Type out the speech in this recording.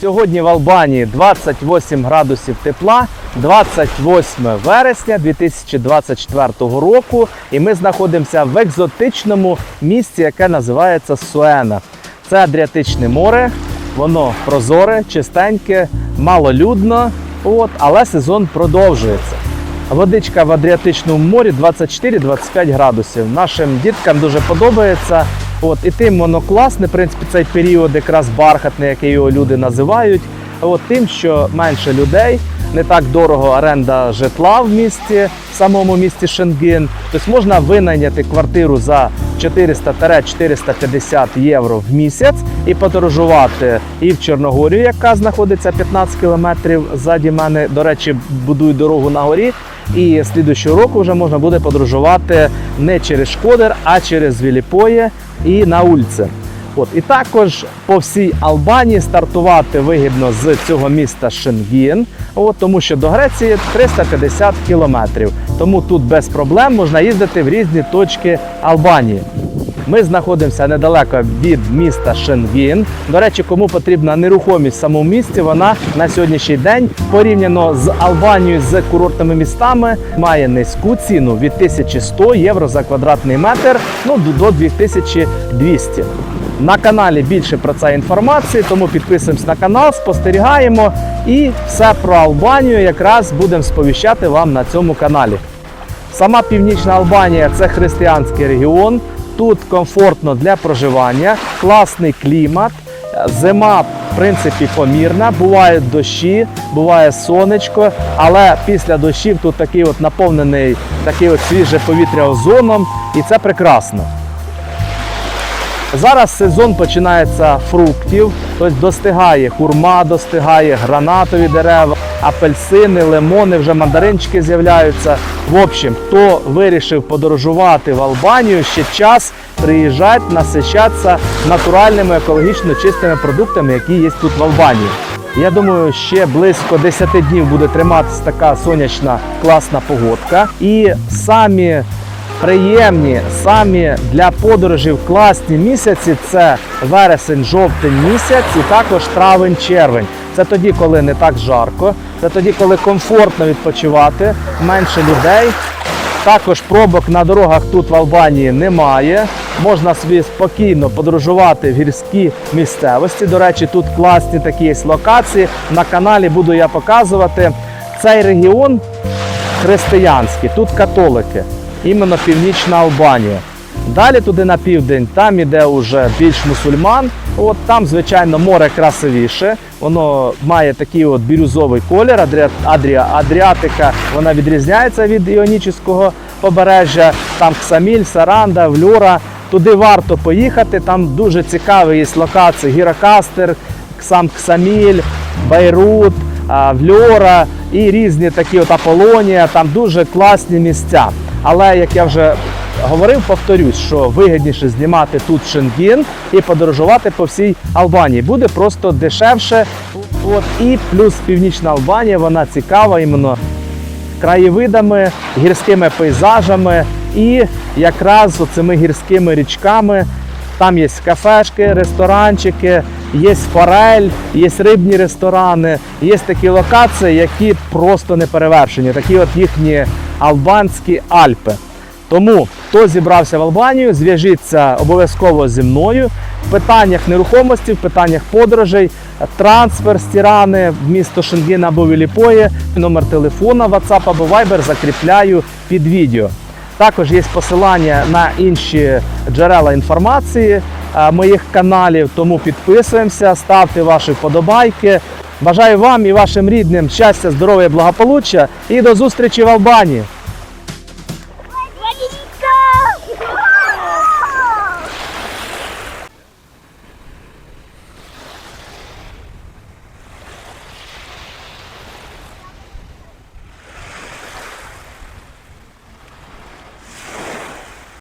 Сьогодні в Албанії 28 градусів тепла, 28 вересня 2024 року, і ми знаходимося в екзотичному місці, яке називається Суена. Це Адріатичне море, воно прозоре, чистеньке, малолюдно, от, але сезон продовжується. Водичка в Адріатичному морі 24-25 градусів. Нашим діткам дуже подобається. От, і тим воно класне, в принципі, цей період якраз бархатний, який його люди називають. От тим, що менше людей, не так дорого оренда житла в місті, в самому місті Шенген. Тобто можна винайняти квартиру за 400-450 євро в місяць і подорожувати і в Чорногорію, яка знаходиться 15 кілометрів ззаді мене. До речі, будують дорогу на горі. І слідуючого року вже можна буде подорожувати не через Шкодер, а через Віліпоє і на Ульце. От і також по всій Албанії стартувати вигідно з цього міста Шенген, от тому що до Греції 350 кілометрів. Тому тут без проблем можна їздити в різні точки Албанії. Ми знаходимося недалеко від міста Шенген. До речі, кому потрібна нерухомість в самому місті, вона на сьогоднішній день порівняно з Албанією з курортними містами має низьку ціну від 1100 євро за квадратний метр ну, до 2200. На каналі більше про це інформації, тому підписуємось на канал, спостерігаємо і все про Албанію якраз будемо сповіщати вам на цьому каналі. Сама північна Албанія це християнський регіон. Тут комфортно для проживання, класний клімат. Зима, в принципі, помірна. Бувають дощі, буває сонечко, але після дощів тут такий от наповнений такий от свіже повітря озоном, і це прекрасно. Зараз сезон починається фруктів, тобто достигає хурма, достигає гранатові дерева, апельсини, лимони, вже мандаринчики з'являються. В общем, хто вирішив подорожувати в Албанію, ще час приїжджати, насичатися натуральними екологічно чистими продуктами, які є тут в Албанії. Я думаю, ще близько 10 днів буде триматися така сонячна класна погодка. І самі приємні самі для подорожів класні місяці це вересень, жовтень місяць і також травень, червень. Це тоді, коли не так жарко, це тоді, коли комфортно відпочивати, менше людей. Також пробок на дорогах тут в Албанії немає. Можна собі спокійно подорожувати в гірські місцевості. До речі, тут класні такі є локації. На каналі буду я показувати. Цей регіон християнський, тут католики іменно Північна Албанія. Далі туди на південь, там іде вже більш мусульман. От там, звичайно, море красивіше. Воно має такий от бірюзовий колір. Адріа, Адріа, Адріатика вона відрізняється від іонічного побережжя. Там Ксаміль, Саранда, Влюра. Туди варто поїхати. Там дуже цікаві є локації: Гірокастер, сам Ксаміль, Бейрут, а, Вльора і різні такі от Аполонія. Там дуже класні місця. Але як я вже говорив, повторюсь, що вигідніше знімати тут Шенген і подорожувати по всій Албанії. Буде просто дешевше. От і плюс Північна Албанія, вона цікава іменно краєвидами, гірськими пейзажами і якраз оцими гірськими річками. Там є кафешки, ресторанчики, є форель, є рибні ресторани, є такі локації, які просто не перевершені, такі от їхні албанські Альпи. Тому хто зібрався в Албанію, зв'яжіться обов'язково зі мною в питаннях нерухомості, в питаннях подорожей, трансфер з Тірани в місто Шенген або Віліпоє, номер телефона, WhatsApp або Viber закріпляю під відео. Також є посилання на інші джерела інформації е, моїх каналів, тому підписуємося, ставте ваші вподобайки. Бажаю вам і вашим рідним щастя, здоров'я, благополуччя і до зустрічі в Албанії!